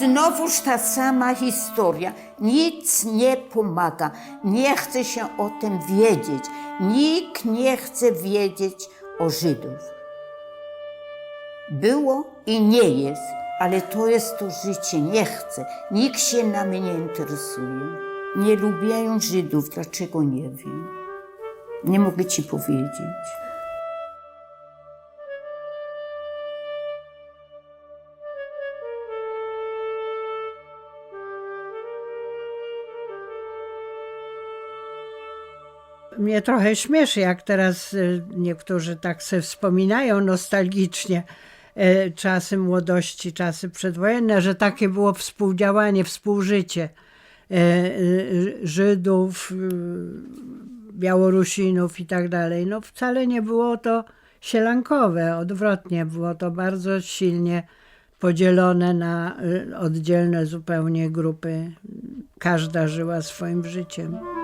Znowuż ta sama historia. Nic nie pomaga. Nie chce się o tym wiedzieć. Nikt nie chce wiedzieć o Żydów. Było i nie jest, ale to jest to życie. Nie chcę. Nikt się nami nie interesuje. Nie lubią Żydów. Dlaczego nie wiem? Nie mogę ci powiedzieć. Mnie trochę śmieszy, jak teraz y, niektórzy tak sobie wspominają nostalgicznie e, czasy młodości, czasy przedwojenne, że takie było współdziałanie, współżycie y, Żydów, y, Białorusinów i tak dalej. No wcale nie było to sielankowe, odwrotnie, było to bardzo silnie podzielone na y, oddzielne zupełnie grupy. Każda żyła swoim życiem.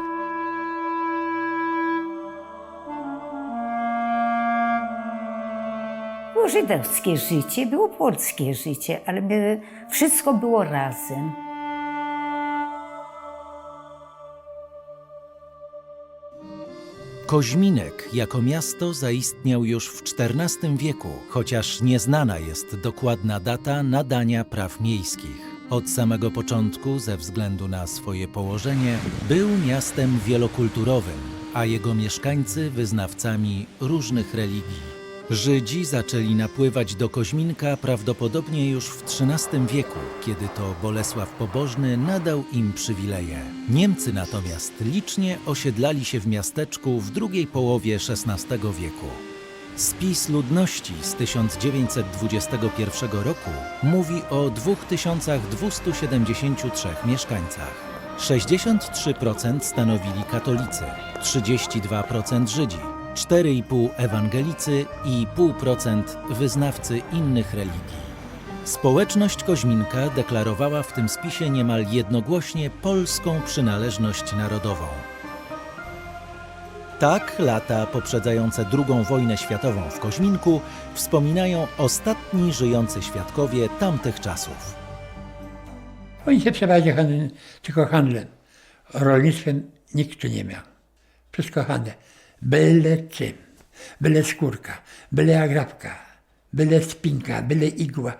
Było żydowskie życie, było polskie życie, ale my, wszystko było razem. Koźminek jako miasto zaistniał już w XIV wieku, chociaż nieznana jest dokładna data nadania praw miejskich. Od samego początku, ze względu na swoje położenie, był miastem wielokulturowym, a jego mieszkańcy wyznawcami różnych religii. Żydzi zaczęli napływać do Koźminka prawdopodobnie już w XIII wieku, kiedy to Bolesław Pobożny nadał im przywileje. Niemcy natomiast licznie osiedlali się w miasteczku w drugiej połowie XVI wieku. Spis ludności z 1921 roku mówi o 2273 mieszkańcach. 63% stanowili katolicy, 32% Żydzi, 4,5% ewangelicy i 0,5% wyznawcy innych religii. Społeczność Koźminka deklarowała w tym spisie niemal jednogłośnie polską przynależność narodową. Tak lata poprzedzające II wojnę światową w Koźminku wspominają ostatni żyjący świadkowie tamtych czasów. Oni się przeważnie handl, tylko handlem. Rolnictwem nikt tu nie miał. Wszystko handel. Byle czym. Byle skórka, byle agrapka, byle spinka, byle igła,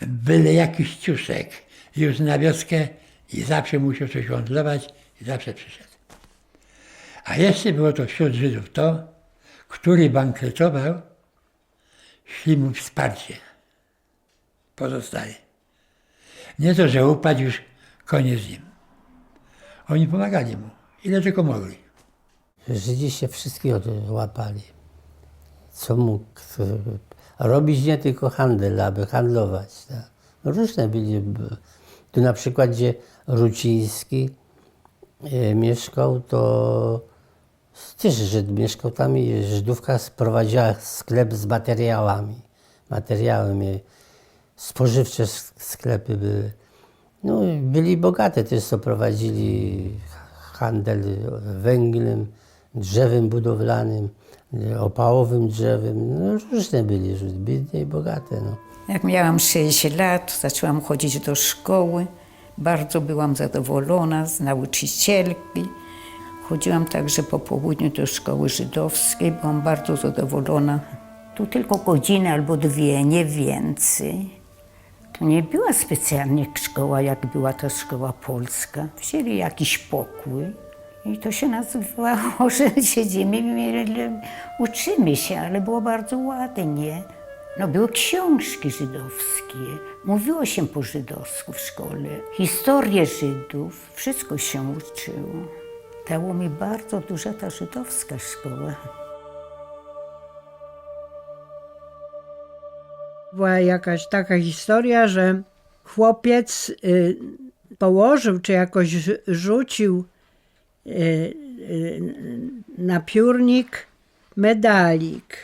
byle jakiś ciuszek. Już na wioskę i zawsze musiał coś handlować i zawsze przyszedł. A jeszcze było to wśród Żydów to, który bankretował, szli mu wsparcie. Pozostaje. Nie to, że upadł już, koniec z nim. Oni pomagali mu, ile tylko mogli. Żydzi się wszystkich łapali. Co mógł robić nie tylko handel, aby handlować. Tak. No różne byli. Tu na przykład, gdzie Ruciński e, mieszkał, to też Żyd mieszkał tam i Żydówka sprowadziła sklep z materiałami. Materiały. Spożywcze sk- sklepy były. No, byli bogate też, co prowadzili handel węglem, drzewem budowlanym, opałowym drzewem. No, różne byli, biedne i bogate. No. Jak miałam 6 lat, zaczęłam chodzić do szkoły. Bardzo byłam zadowolona z nauczycielki. Chodziłam także po południu do szkoły żydowskiej. Byłam bardzo zadowolona. Tu tylko godzinę albo dwie, nie więcej. To nie była specjalnie szkoła, jak była ta szkoła polska. Wzięli jakiś pokój i to się nazywało, że siedzimy uczymy się, ale było bardzo ładnie. No były książki żydowskie, mówiło się po żydowsku w szkole. Historię Żydów, wszystko się uczyło. Dało mi bardzo duża ta żydowska szkoła. była jakaś taka historia, że chłopiec y, położył czy jakoś rzu- rzucił y, y, na piórnik medalik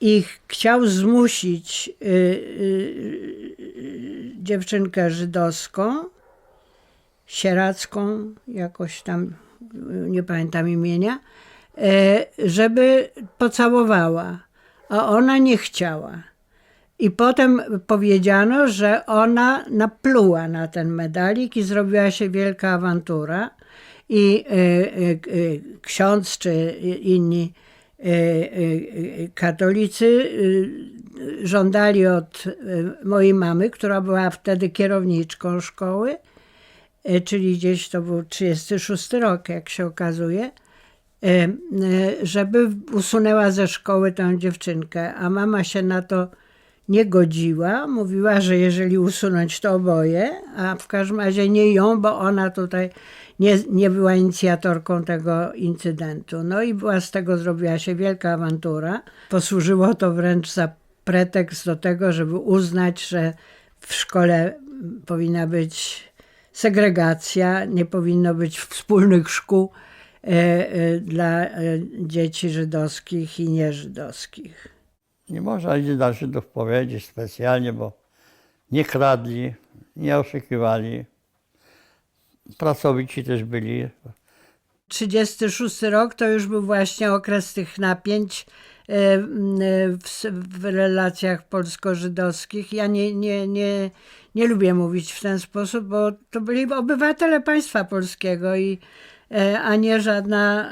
i ch- chciał zmusić y, dziewczynkę żydowską, sieracką, jakoś tam, nie pamiętam imienia, żeby pocałowała, a ona nie chciała. I potem powiedziano, że ona napluła na ten medalik i zrobiła się wielka awantura. I y, y, y, ksiądz czy inni katolicy żądali od mojej mamy, która była wtedy kierowniczką szkoły, czyli gdzieś to był 36 rok, jak się okazuje, żeby usunęła ze szkoły tę dziewczynkę, a mama się na to nie godziła. Mówiła, że jeżeli usunąć to oboje, a w każdym razie nie ją, bo ona tutaj nie, nie była inicjatorką tego incydentu. No i była z tego zrobiła się wielka awantura. Posłużyło to wręcz za pretekst do tego, żeby uznać, że w szkole powinna być segregacja, nie powinno być wspólnych szkół e, e, dla e, dzieci żydowskich i nieżydowskich. Nie można nic na Żydów powiedzieć specjalnie, bo nie kradli, nie oszukiwali. Pracowici też byli. 36 rok to już był właśnie okres tych napięć e, e, w, w relacjach polsko-żydowskich. Ja nie, nie, nie, nie lubię mówić w ten sposób, bo to byli obywatele państwa polskiego, i, e, a nie żadna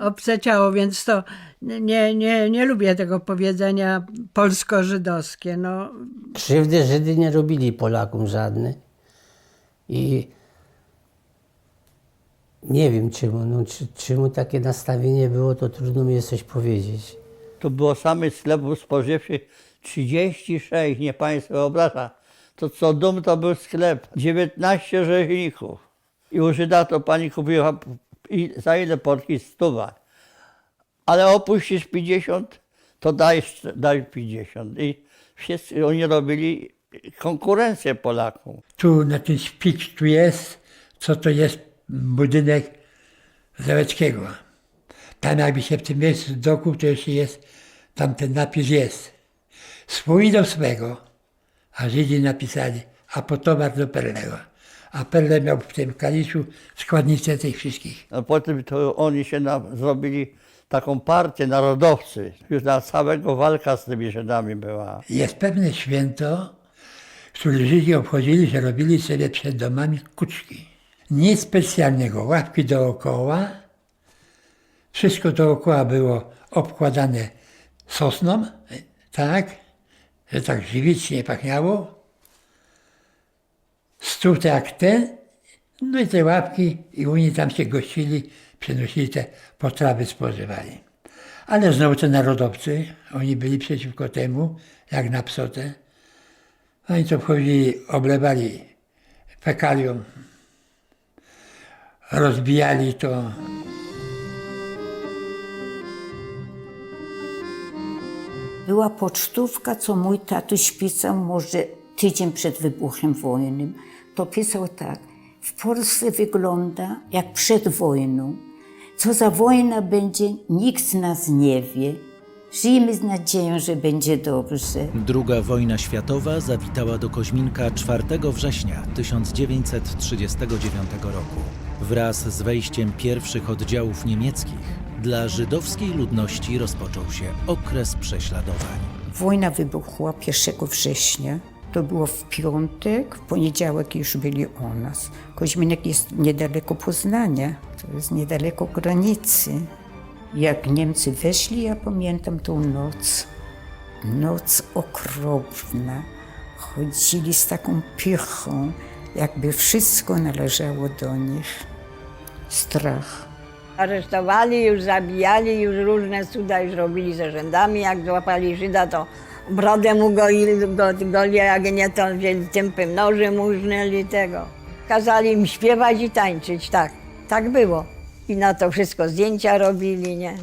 obce ciało, więc to nie, nie, nie lubię tego powiedzenia polsko-żydowskie. No, Krzywdy Żydy nie robili Polakom żadne. I nie wiem czemu, no, czy, czemu takie nastawienie było, to trudno mi jest coś powiedzieć. Tu było samych sklepów spożywczych 36, nie państwo wyobraża. To co dom to był sklep, 19 rzeźników. I u Żyda to pani kupiła i za ile portki? Stuwa. Ale opuścisz 50, to dajesz, daj 50. I wszyscy oni robili konkurencję Polakom. Tu na tym szpic tu jest, co to jest budynek Załeckiego. Tam jakby się w tym miejscu dokuł, to jeszcze jest, tam ten napis jest. Swój do swego, a Żydzi napisali, a po towar do Perlego. A Perle miał w tym kaliszu składnicę tych wszystkich. A potem to oni się na, zrobili taką partię narodowcy. Już na całego walka z tymi Żydami była. Jest pewne święto, które Żydzi obchodzili, że robili sobie przed domami kuczki. Nic specjalnego, łapki dookoła. Wszystko dookoła było obkładane sosną, tak, że tak żywicznie pachniało. Stół jak ten, no i te łapki i oni tam się gościli, przynosili te potrawy, spożywali. Ale znowu te narodowcy, oni byli przeciwko temu, jak na psotę. Oni to wchodzili, oblewali fekalią, rozbijali to. Była pocztówka, co mój tatuś pisał może tydzień przed wybuchem wojny. To pisał tak. W Polsce wygląda jak przed wojną. Co za wojna będzie, nikt z nas nie wie. Żyjmy z nadzieją, że będzie dobrze. Druga wojna światowa zawitała do Koźminka 4 września 1939 roku. Wraz z wejściem pierwszych oddziałów niemieckich dla żydowskiej ludności rozpoczął się okres prześladowań. Wojna wybuchła 1 września. To było w piątek, w poniedziałek już byli u nas. Koźminek jest niedaleko Poznania, to jest niedaleko granicy. Jak Niemcy weszli, ja pamiętam tą noc. Noc okropna. Chodzili z taką piechą, jakby wszystko należało do nich. Strach. Aresztowali, już zabijali, już różne cuda już robili ze rzędami. Jak złapali Żyda, to brodę mu goili, go, goli, jak nie to wzięli tępym nożem, użnęli tego. Kazali im śpiewać i tańczyć, tak. Tak było. I na to wszystko zdjęcia robili, nie?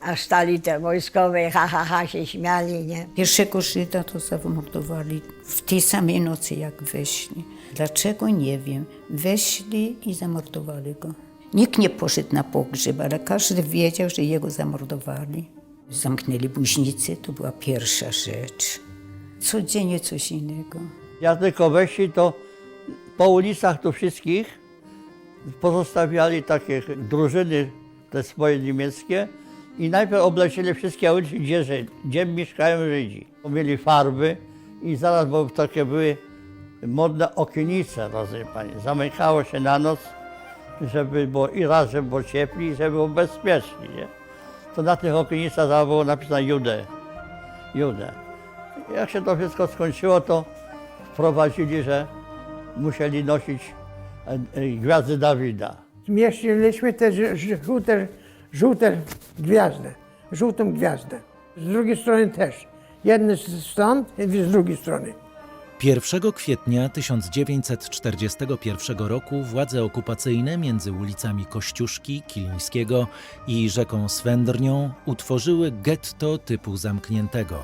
A stali te wojskowe, ha, ha, ha, się śmiali, nie? Pierwszego Żyda to zamordowali w tej samej nocy, jak weszli. Dlaczego? Nie wiem. Weszli i zamordowali go. Nikt nie poszedł na pogrzeb, ale każdy wiedział, że jego zamordowali. Zamknęli buźnicy, to była pierwsza rzecz. Codziennie coś innego. Jak tylko weszli, to po ulicach tu wszystkich pozostawiali takie drużyny te swoje niemieckie I najpierw oblecili wszystkie ulice, gdzie, Żyd, gdzie mieszkają Żydzi. Mieli farby i zaraz, bo takie były modne okienice, rozumie pani. Zamykało się na noc, żeby było i raz, żeby było cieplej, i żeby było bezpiecznie, nie? To na tych okienicach było napisane Judę. Judę. Jak się to wszystko skończyło, to wprowadzili, że musieli nosić e, e, gwiazdy Dawida. Mieściliśmy te żółte, żółte gwiazdy, żółtą gwiazdę. Z drugiej strony też. Jedne z- stąd z drugiej strony. 1 kwietnia 1941 roku władze okupacyjne między ulicami Kościuszki, Kilińskiego i rzeką Swędrnią utworzyły getto typu zamkniętego.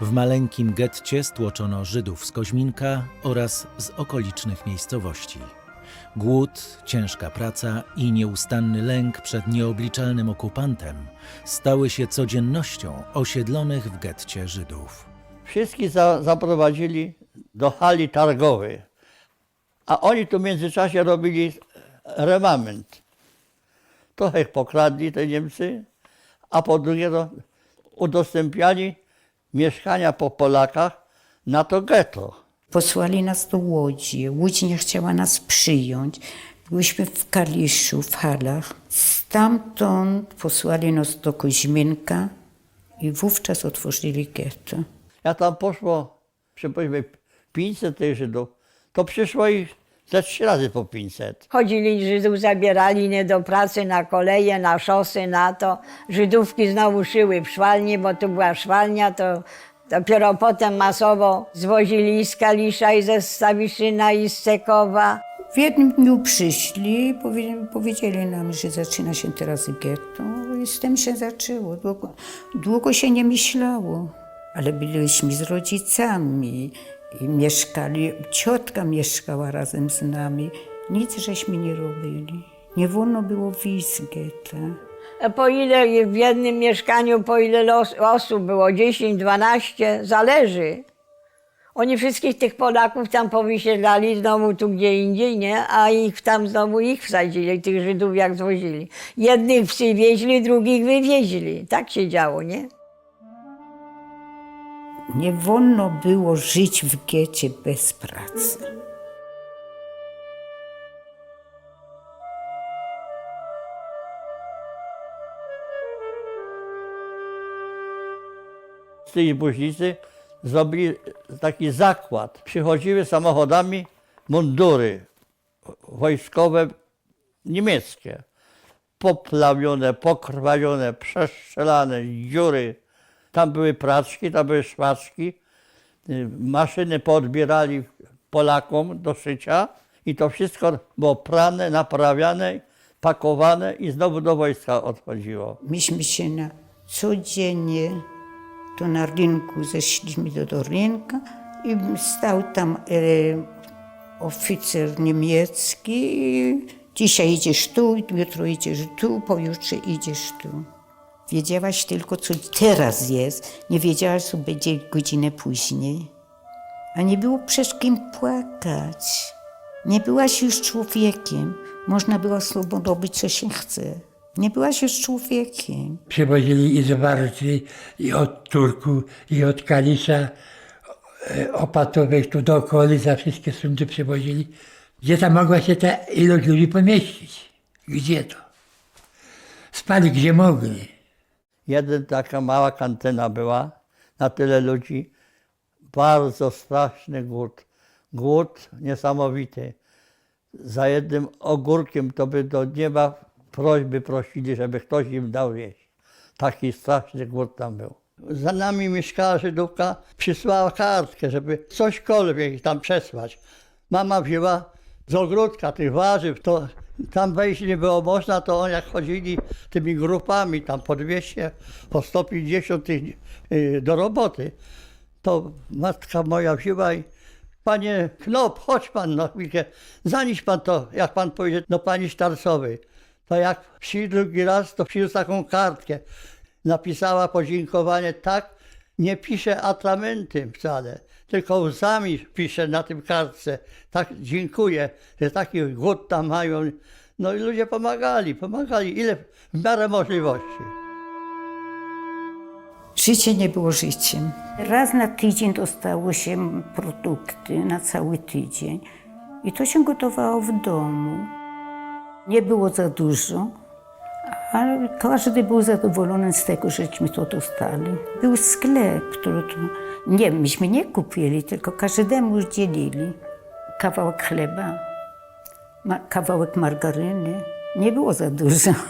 W maleńkim getcie stłoczono Żydów z Koźminka oraz z okolicznych miejscowości. Głód, ciężka praca i nieustanny lęk przed nieobliczalnym okupantem stały się codziennością osiedlonych w getcie Żydów. Wszystkich za, zaprowadzili do hali targowej, a oni tu w międzyczasie robili remament. Trochę ich pokradli te Niemcy, a po drugie to udostępniali mieszkania po Polakach na to getto. Posłali nas do Łodzi. Łódź nie chciała nas przyjąć. Byliśmy w Kaliszu, w halach. Stamtąd posłali nas do Koźminka i wówczas otworzyli getto. Jak tam poszło, przypuśćmy, 500 tych Żydów, to przyszło ich ze trzy razy po 500. Chodzili Żydów, zabierali nie do pracy na koleje, na szosy, na to. Żydówki znowu szyły w szwalni, bo tu była szwalnia, to dopiero potem masowo zwozili i z Kalisza, i ze Stawiszyna, i z Cekowa. W jednym dniu przyszli powie- powiedzieli nam, że zaczyna się teraz getto. I z tym się zaczęło. Długo, długo się nie myślało, ale byliśmy z rodzicami i mieszkali, ciotka mieszkała razem z nami. Nic żeśmy nie robili. Nie wolno było wyjść. A Po ile w jednym mieszkaniu, po ile osób było, 10, 12, zależy. Oni wszystkich tych Polaków tam powysiedlali znowu tu gdzie indziej, nie? A ich tam znowu ich wsadzili, tych Żydów jak zwozili. Jednych przywieźli, drugich wywieźli. Tak się działo, nie? Nie wolno było żyć w getcie bez pracy. z tej buźnicy zrobili taki zakład. Przychodziły samochodami mundury wojskowe niemieckie. Poplawione, pokrwawione, przestrzelane, dziury. Tam były praczki, tam były szwaczki. Maszyny poodbierali Polakom do szycia i to wszystko było prane, naprawiane, pakowane i znowu do wojska odchodziło. Myśmy się na codziennie to na rynku zeszliśmy do, do rynka i stał tam e, oficer niemiecki. Dzisiaj idziesz tu, jutro idziesz tu, pojutrze idziesz tu. Wiedziałaś tylko, co teraz jest, nie wiedziałaś, co będzie godzinę później. A nie było przez kim płakać. Nie byłaś już człowiekiem. Można było tobą robić, co się chce. Nie byłaś już człowiekiem. Przywozili i z Warty, i od Turku, i od Kalisza, e, opatowych tu do okolic, wszystkie sądy przywozili. Gdzie tam mogła się ta ilość ludzi pomieścić? Gdzie to? Spali gdzie mogli. Jeden taka mała kantyna była, na tyle ludzi. Bardzo straszny głód. Głód niesamowity. Za jednym ogórkiem to by do nieba prośby prosili, żeby ktoś im dał jeść. Taki straszny głód tam był. Za nami mieszkała Żydówka, przysłała kartkę, żeby cośkolwiek tam przesłać. Mama wzięła z ogródka tych warzyw, to tam wejść nie było można, to oni jak chodzili tymi grupami, tam po 200, po 150 tych, y, do roboty, to matka moja wzięła i Panie Knop, chodź pan na chwilkę, zanieś pan to, jak pan pójdzie do pani Sztarcowej. To jak przyjdzie drugi raz, to przyniósł taką kartkę. Napisała podziękowanie tak, nie pisze atramentem wcale, tylko łzami pisze na tym kartce. Tak dziękuję, że taki głód tam mają. No i ludzie pomagali, pomagali, ile w miarę możliwości. Życie nie było życiem. Raz na tydzień dostało się produkty, na cały tydzień. I to się gotowało w domu. Nie było za dużo, ale każdy był zadowolony z tego, żeśmy to dostali. Był sklep, który nie, myśmy nie kupili, tylko każdemu dzielili. Kawałek chleba, ma, kawałek margaryny. Nie było za dużo.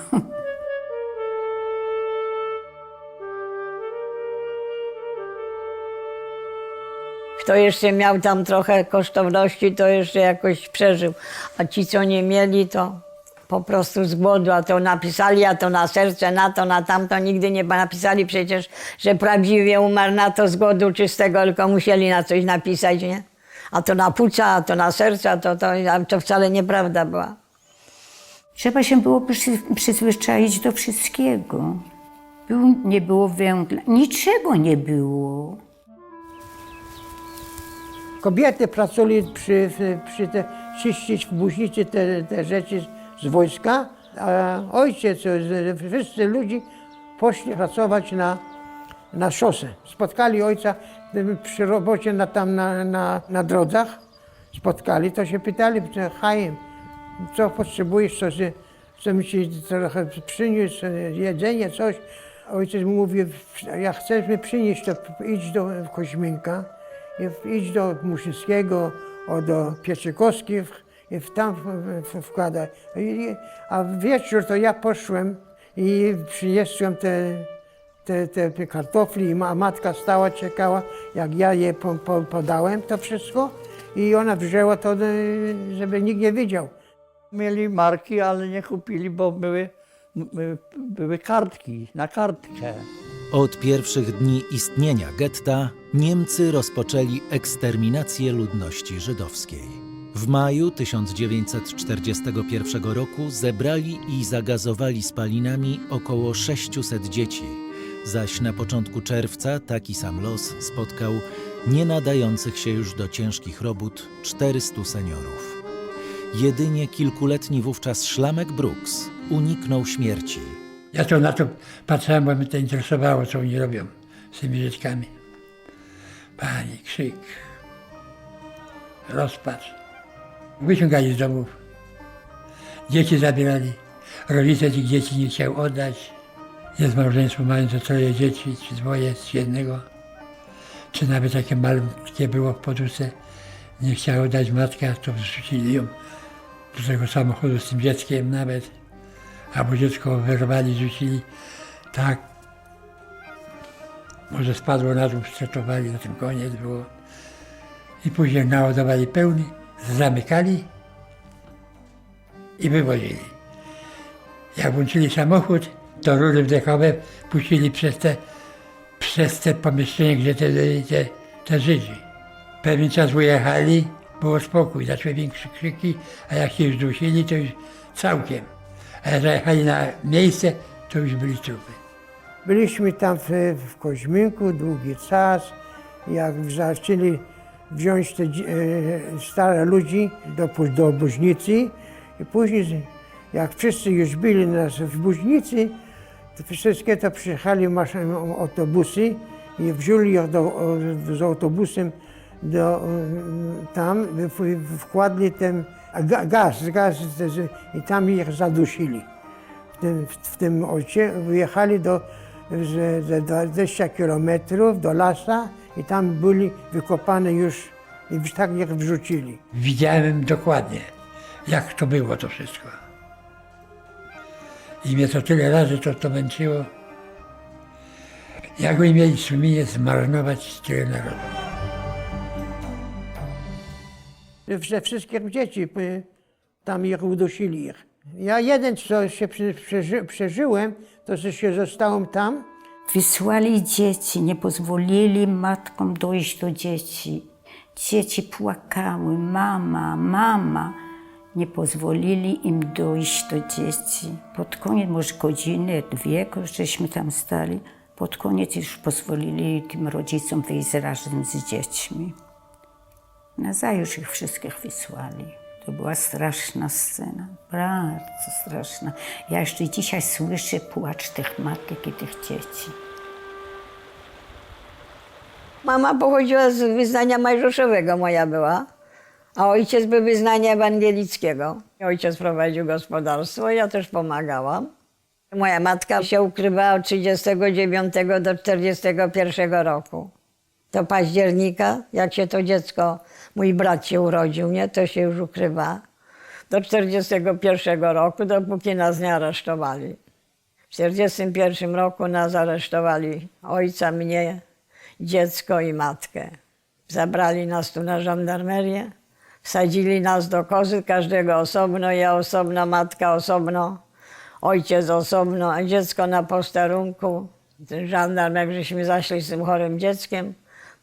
Kto jeszcze miał tam trochę kosztowności, to jeszcze jakoś przeżył. A ci, co nie mieli, to po prostu z głodu, a to napisali, a to na serce, na to, na tamto. Nigdy nie napisali przecież, że prawdziwie umarł na to z głodu czystego, tylko musieli na coś napisać, nie? A to na płuca, a to na serce, a to, to, a to wcale nieprawda była. Trzeba się było przy, przyzwyczaić do wszystkiego. Był, nie było węgla, niczego nie było. Kobiety pracowali przy, przy te, czyścić w buźnicy te, te rzeczy z wojska, a ojciec, z- wszyscy ludzie poszli pracować na, na szosę. Spotkali ojca przy robocie na, tam na, na, na drodze, spotkali, to się pytali, Chaim, co potrzebujesz, co, się- chcemy ci trochę przynieść, jedzenie, coś. Ojciec mówi, jak chcesz mi przynieść, to idź do Koźminka, idź do Muszyńskiego, o, do Pieczykowskich w- tam w- w- wkładaj. I, a w wieczór to ja poszłem i przyniosłem te, te, te, kartofli i ma, matka stała, czekała, jak ja je po, po, podałem to wszystko i ona wzięła to, y, żeby nikt nie widział. Mieli marki, ale nie kupili, bo były, były, były kartki na kartkę. Od pierwszych dni istnienia getta Niemcy rozpoczęli eksterminację ludności żydowskiej. W maju 1941 roku zebrali i zagazowali spalinami około 600 dzieci, zaś na początku czerwca taki sam los spotkał nie nadających się już do ciężkich robót 400 seniorów. Jedynie kilkuletni wówczas Szlamek Brooks uniknął śmierci. Ja to na to patrzyłem, bo mnie to interesowało, co oni robią z tymi dzieciakami. Pani, krzyk, rozpacz. Wyciągali z domów. Dzieci zabierali. Rodzice tych dzieci nie chciał oddać. Jest małżeństwo mające troje dzieci, czy dwoje, czy jednego. Czy nawet takie malutkie było w podusze. Nie chciała oddać matka, to wrzucili ją do tego samochodu z tym dzieckiem nawet albo dziecko wyrwali, rzucili tak. Może spadło na dół, stretowali, na tym koniec było. I później naładowali pełny, zamykali i wywozili. Jak włączyli samochód, to rury wdechowe puścili przez te, przez te pomieszczenie, gdzie te, te, te Żydzi. Pewien czas wyjechali, było spokój, zaczęły większe krzyki, a jak się już dusili, to już całkiem. A jak zajechali na miejsce, to już byli trupy. Byliśmy tam w, w Koźminku długi czas. Jak zaczęli wziąć te e, stare ludzi do, pu- do Buźnicy i później, jak wszyscy już byli nas w Buźnicy, to wszystkie to przyjechali autobusy i wzięli ich do, z autobusem do, tam, wkładli ten ga- gaz, gaz i tam ich zadusili. W tym, w tym ojcie wyjechali do ze 20 kilometrów do lasa i tam byli wykopane już i tak ich wrzucili. Widziałem dokładnie, jak to było to wszystko. I mnie to tyle razy to, to męczyło. Jak oni mieli sumienie zmarnować tyle narodu. Ze wszystkich dzieci y, tam ich udusili ich. Ja jeden, co się przeży, przeżyłem, to że się zostałem tam, Wysłali dzieci, nie pozwolili matkom dojść do dzieci. Dzieci płakały, mama, mama. Nie pozwolili im dojść do dzieci. Pod koniec, może godzinę, dwie, żeśmy tam stali. Pod koniec już pozwolili tym rodzicom wyjść razem z dziećmi. Nazajutrz ich wszystkich wysłali. To była straszna scena, bardzo straszna. Ja jeszcze dzisiaj słyszę płacz tych matek i tych dzieci. Mama pochodziła z wyznania majżuszowego, moja była, a ojciec był wyznania ewangelickiego. Ojciec prowadził gospodarstwo, ja też pomagałam. Moja matka się ukrywała od 39 do 41 roku. Do października, jak się to dziecko, mój brat się urodził, nie, to się już ukrywa. Do 41 roku, dopóki nas nie aresztowali. W 41 roku nas aresztowali ojca, mnie, dziecko i matkę. Zabrali nas tu na żandarmerię, wsadzili nas do kozy, każdego osobno, ja osobno, matka osobno, ojciec osobno, a dziecko na posterunku. Ten żandarm, jak żeśmy zaszli z tym chorym dzieckiem,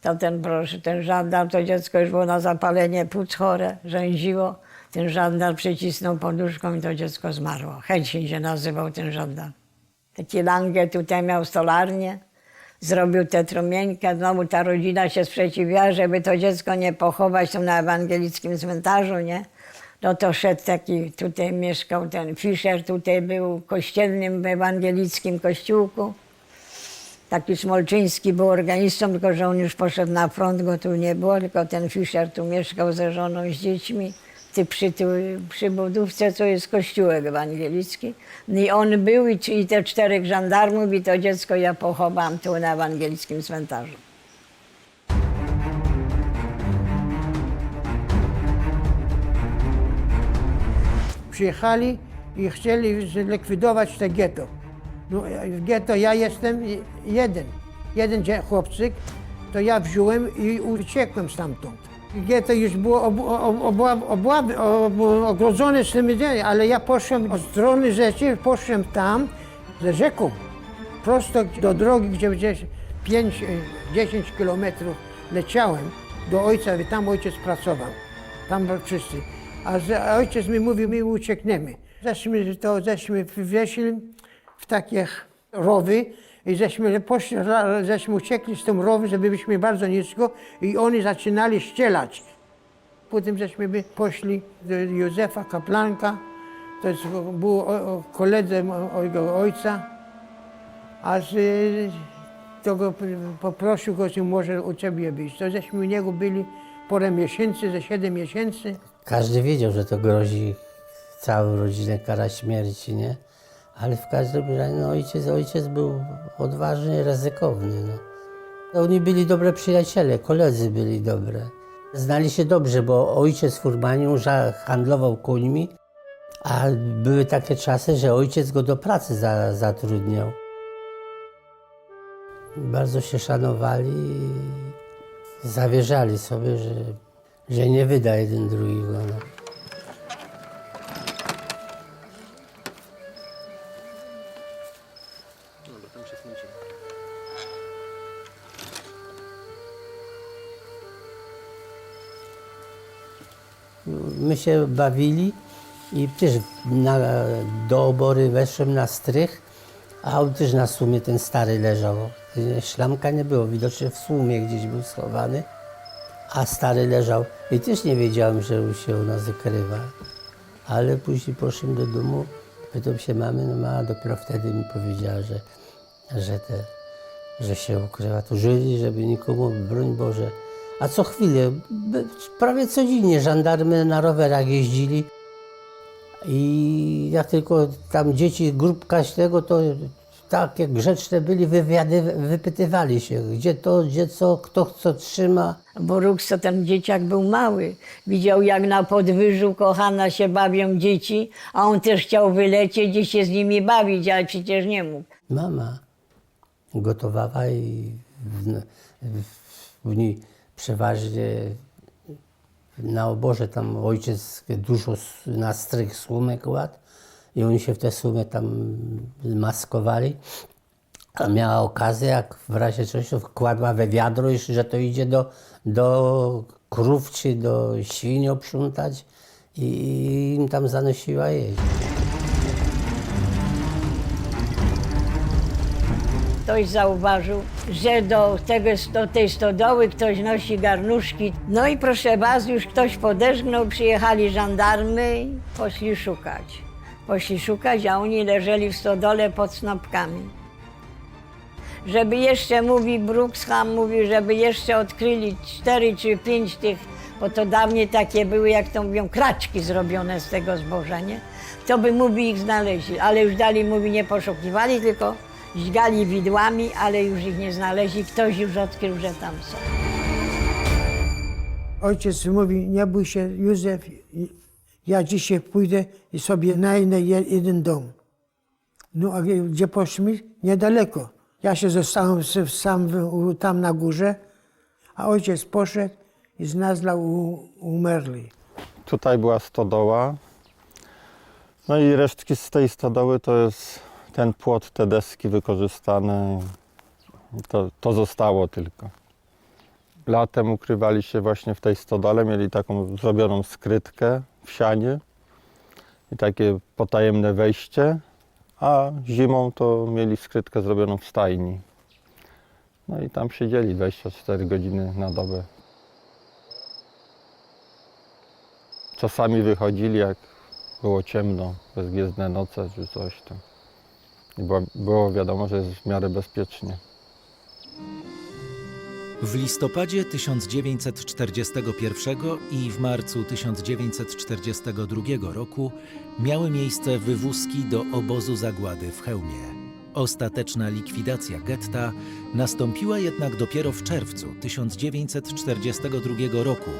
to ten, proszę, ten żandarm, to dziecko już było na zapalenie płuc chore, rzęziło. Ten żandarm przycisnął poduszką i to dziecko zmarło. Chęcin się nazywał ten żandarm. Taki langę tutaj miał stolarnię, zrobił tę trumieńkę. Znowu ta rodzina się sprzeciwiała, żeby to dziecko nie pochować tu na ewangelickim cmentarzu, nie? No to szedł taki, tutaj mieszkał ten Fischer, tutaj był kościelnym w ewangelickim kościółku. Taki Smolczyński był organistą, tylko że on już poszedł na front, go tu nie było, tylko ten Fischer tu mieszkał ze żoną, z dziećmi. Ty przy, tu, przy budówce, co jest kościółek ewangelicki. I on był i, i te czterech żandarmów i to dziecko ja pochowałam tu na ewangelickim cmentarzu. Przyjechali i chcieli zlikwidować te getto. No, w getto ja jestem jeden, jeden chłopczyk, to ja wziąłem i uciekłem stamtąd. Getto już było ogrodzone z tymi, dziećmi, ale ja poszłem od strony rzeki, poszłem tam, ze rzeką, prosto do drogi, gdzie gdzieś 5-10 kilometrów leciałem do ojca, i tam ojciec pracował. Tam wszyscy. A ojciec mi mówił, my uciekniemy. Żeśmy to, żeśmy weszli w takie rowy i żeśmy poszli, żeśmy uciekli z tym rowy, żeby byliśmy bardzo nisko i oni zaczynali ścielać. Potem żeśmy by poszli do Józefa Kaplanka, to jest, był koledze mojego ojca, a z, to go poprosił go, czy może u ciebie być. To żeśmy u niego byli parę miesięcy, ze 7 miesięcy. Każdy wiedział, że to grozi całą rodzinę kara śmierci, nie? Ale w każdym razie no, ojciec, ojciec był odważny, ryzykowny. No. Oni byli dobre przyjaciele, koledzy byli dobre. Znali się dobrze, bo ojciec Furmaniusza handlował końmi, a były takie czasy, że ojciec go do pracy za, zatrudniał. Bardzo się szanowali i zawierzali sobie, że, że nie wyda jeden drugiego. No. My się bawili i też na, do obory weszłem na strych, a on też na sumie ten stary leżał. Szlamka nie było, widocznie w sumie gdzieś był schowany, a stary leżał. I też nie wiedziałem, że się u nas zakrywa. Ale później poszłem do domu, pytam się mamy, no mama dopiero wtedy mi powiedziała, że, że, te, że się ukrywa. To żyli, żeby nikomu, broń Boże. A co chwilę, prawie codziennie żandarmy na rowerach jeździli. I jak tylko tam dzieci, grupka z tego, to takie grzeczne byli, wywiady, wypytywali się, gdzie to, gdzie co, kto co trzyma. Bo Rukso, ten dzieciak był mały. Widział, jak na podwyżu kochana się bawią dzieci, a on też chciał wylecieć i się z nimi bawić, ale przecież nie mógł. Mama gotowała i w, w, w przeważnie na oborze tam ojciec dużo na strych słomek kładł i oni się w te słomy tam maskowali. A miała okazję, jak w razie to wkładła we wiadro, że to idzie do, do krów czy do świni oprzątać i im tam zanosiła jeść. Ktoś zauważył, że do, tego, do tej stodoły ktoś nosi garnuszki. No i proszę was, już ktoś podeszgnął, przyjechali żandarmy i poszli szukać. Poszli szukać, a oni leżeli w stodole pod snopkami. żeby jeszcze, mówi Brookszham, mówi, żeby jeszcze odkryli cztery czy pięć tych, bo to dawniej takie były, jak to mówią, kraczki zrobione z tego zboża, nie? To by, mówi, ich znaleźli, ale już dalej, mówi, nie poszukiwali, tylko źgali widłami, ale już ich nie znaleźli, ktoś już odkrył, że tam są. Ojciec mówi, nie bój się Józef, ja dzisiaj pójdę i sobie znajdę je- jeden dom. No a gdzie poszliśmy? Niedaleko. Ja się zostałem sam tam na górze, a ojciec poszedł i znalazł u- umerli. Tutaj była stodoła. No i resztki z tej stodoły to jest ten płot, te deski wykorzystane. To, to zostało tylko. Latem ukrywali się właśnie w tej stodole, mieli taką zrobioną skrytkę w sianie i takie potajemne wejście, a zimą to mieli skrytkę zrobioną w stajni. No i tam siedzieli 24 godziny na dobę. Czasami wychodzili, jak było ciemno, bezgwiezdne noce czy coś tam. Było wiadomo, że jest w miarę bezpiecznie. W listopadzie 1941 i w marcu 1942 roku miały miejsce wywózki do obozu zagłady w Chełmie. Ostateczna likwidacja getta nastąpiła jednak dopiero w czerwcu 1942 roku,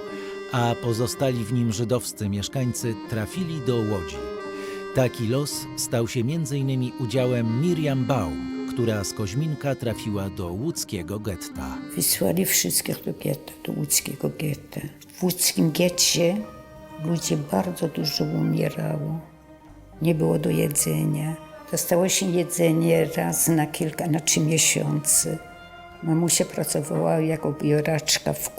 a pozostali w nim żydowscy mieszkańcy trafili do Łodzi. Taki los stał się m.in. udziałem Miriam Baum, która z Koźminka trafiła do łódzkiego getta. Wysłali wszystkich do getta, do łódzkiego getta. W łódzkim getcie ludzie bardzo dużo umierało. Nie było do jedzenia. Dostało się jedzenie raz na kilka, na trzy miesiące. Mamusia pracowała jako bioraczka w